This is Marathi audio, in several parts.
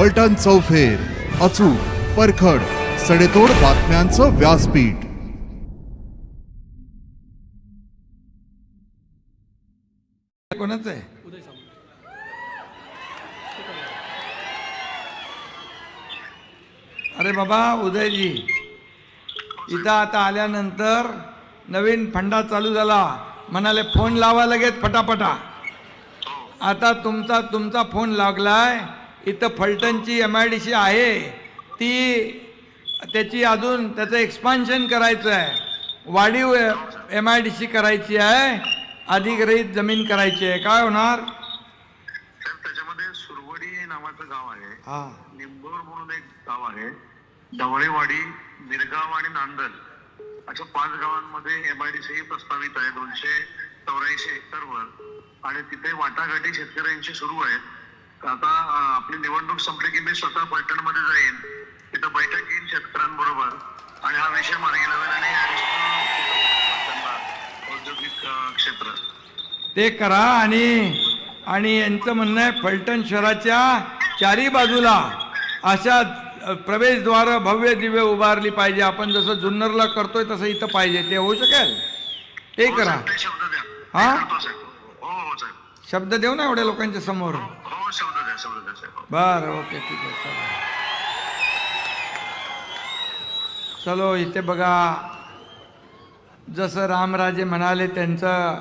फलटण चौफेर अचूक परखड सडेतोड बातम्यांचं व्यासपीठ. कोणाचं आहे? अरे बाबा उदयजी. इथं आता आल्यानंतर नवीन फंडा चालू झाला. म्हणाले फोन लावा लगेच फटाफटा. आता तुमचा तुमचा फोन लागलाय. इथं फलटणची एम आय डी सी आहे. ती त्याची अजून त्याचं एक्सपान्शन करायचं आहे. वाढीव एम आय डी सी करायची आहे. अधिग्रहित जमीन करायची आहे. काय होणार? त्याच्यामध्ये सुरवडी नावाचं गाव आहे. हा. निंबोर म्हणून एक गाव आहे. ढवळेवाडी मिरगाव आणि नांदल. अशा पाच गावांमध्ये एमआयडीसी प्रस्तावित आहे. दोनशे चौऱ्याऐंशी हेक्टरवर आणि तिथे वाटाघाटी शेतकऱ्यांची सुरू आहेत. आता आपली निवडणूक संपली की मी स्वतः फलटणमध्ये जाईन. तिथं बैठक घेईन शेतकऱ्यांबरोबर. आणि हा विषय मार्गी लावेल आणि औद्योगिक क्षेत्र. ते करा आणि आणि यांचं म्हणणं आहे फलटण शहराच्या चारी बाजूला अशा प्रवेशद्वार भव्य दिव्य उभारली पाहिजे. आपण जसं जुन्नरला करतोय तसं इथं पाहिजे. ते होऊ शकेल? ते हो, करा. हा? हो हो शब्द देऊ ना एवढ्या लोकांच्या समोर? बर ओके ठीक आहे चला. चलो इथे बघा. जसं रामराजे म्हणाले त्यांचं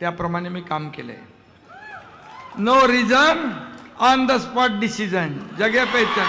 त्याप्रमाणे मी काम केलंय. No reason on the spot decision जगे पेचन